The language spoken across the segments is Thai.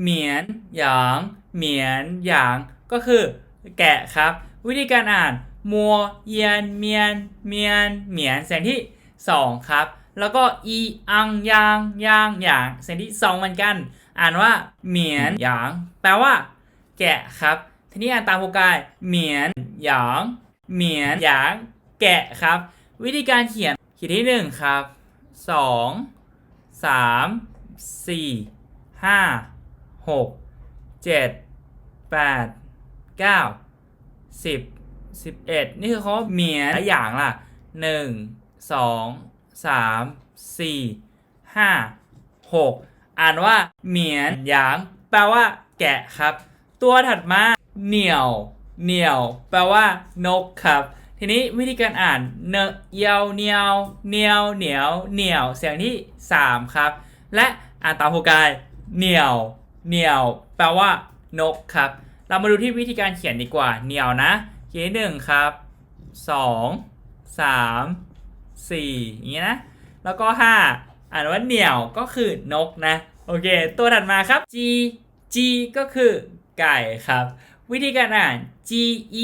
เหมียนหยางเหมียนหยางก็คือแกะครับ วิธีการอ่านมัวเยียนเมียนเมียนเหมียนเสียงที่สองครับ แล้วก็อีอังยางยางหยางเสียงที่สองเหมือนกัน อ่านว่าเหมียนหยาง แปลว่า แกะครับ ทีนี้อ่านตามโฟกายเหมียนหยางเหมียนหยางแกะครับ วิธีการเขียนขียนที่หนึ่งครับสองสามสี่ หกเจ็ดแปดเก้าสิบสิบเอ็ดนี่คือเขาเหมียนและอย่างล่ะหนึ่งสองสามสี่ห้าหกอ่านว่าเหมียนหยาง แปลว่า แกะครับ ตัวถัดมาเหนียว เหนียว แปลว่า นกครับ ทีนี้วิธีการอ่านเนเยาวเหนียวเหนียวเหนียวเหนียวเสียงที่ 3 ครับ และอ่านตามโฟกายเหนียว เหนียว แปลว่า นกครับ เรามาดูที่วิธีการเขียนดีกว่า เหนียวนะ เขียนหนึ่งครับสองสามสี่อย่างนี้นะ แล้วก็ห้าอ่านว่าเหนียวก็คือนกนะ โอเค ตัวถัดมาครับ G G ก็คือไก่ครับ วิธีการอ่าน G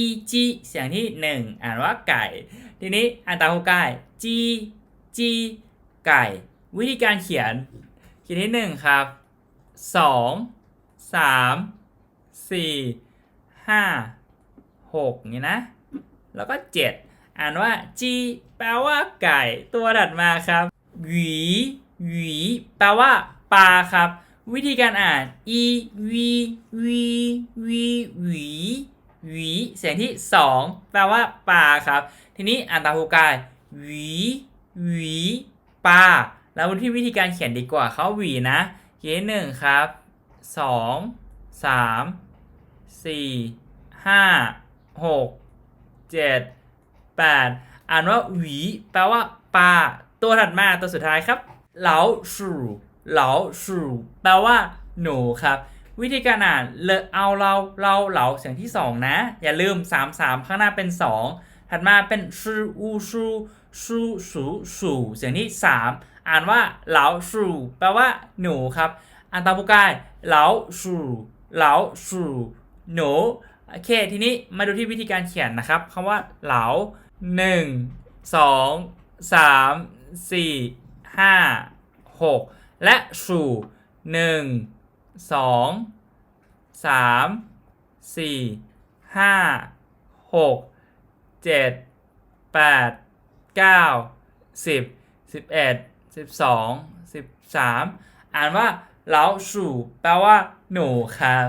E G เสียงที่1อ่านว่าไก่ ทีนี้อ่านตามหัวกาย G G ไก่ วิธีการเขียนเขียนที่1ครับ 2 3 4 5 6อย่างนี้นะ แล้วก็7อ่านว่า G แปลว่าไก่ตัวถัดมาครับหวีหวีแปลว่าปลาครับ วิธีการอ่าน e v v v หวีหวีเสียงที่ 2 แปลว่าปลาครับ ทีนี้อ่านตามครูกายหวีหวีปลาแล้วที่วิธีการเขียนดีกว่าเขาหวีนะ เขียนหนึ่งครับสองสามสี่ห้าหกเจ็ดแปดอ่านว่าหวี แปลว่าปลาตัวถัดมาตัวสุดท้ายครับเหลาสู่เหลาสู่แปลว่าหนูครับ วิธีการอ่านเลเอาเราเราเหลาเสียงที่ 2 นะ อย่าลืม 3 3 ข้างหน้าเป็น 2 ถัดมาเป็นชูอูชูชูสูสูเสียงที่ 3 อ่านว่าเหลาสู่แปลว่าหนูครับอ่านตามผู้กายเหลาสู่เหลาสู่หนูโอเคทีนี้มาดูที่วิธีการเขียนนะครับคำว่าเหลา1 2 3 4 5 6และสู่หนึ่งสองสามสี่ห้าหกเจ็ดแปดเก้าสิบสิบเอ็ด สิบสองสิบสามอ่านว่าเหลาสู่แปลว่าหนูครับ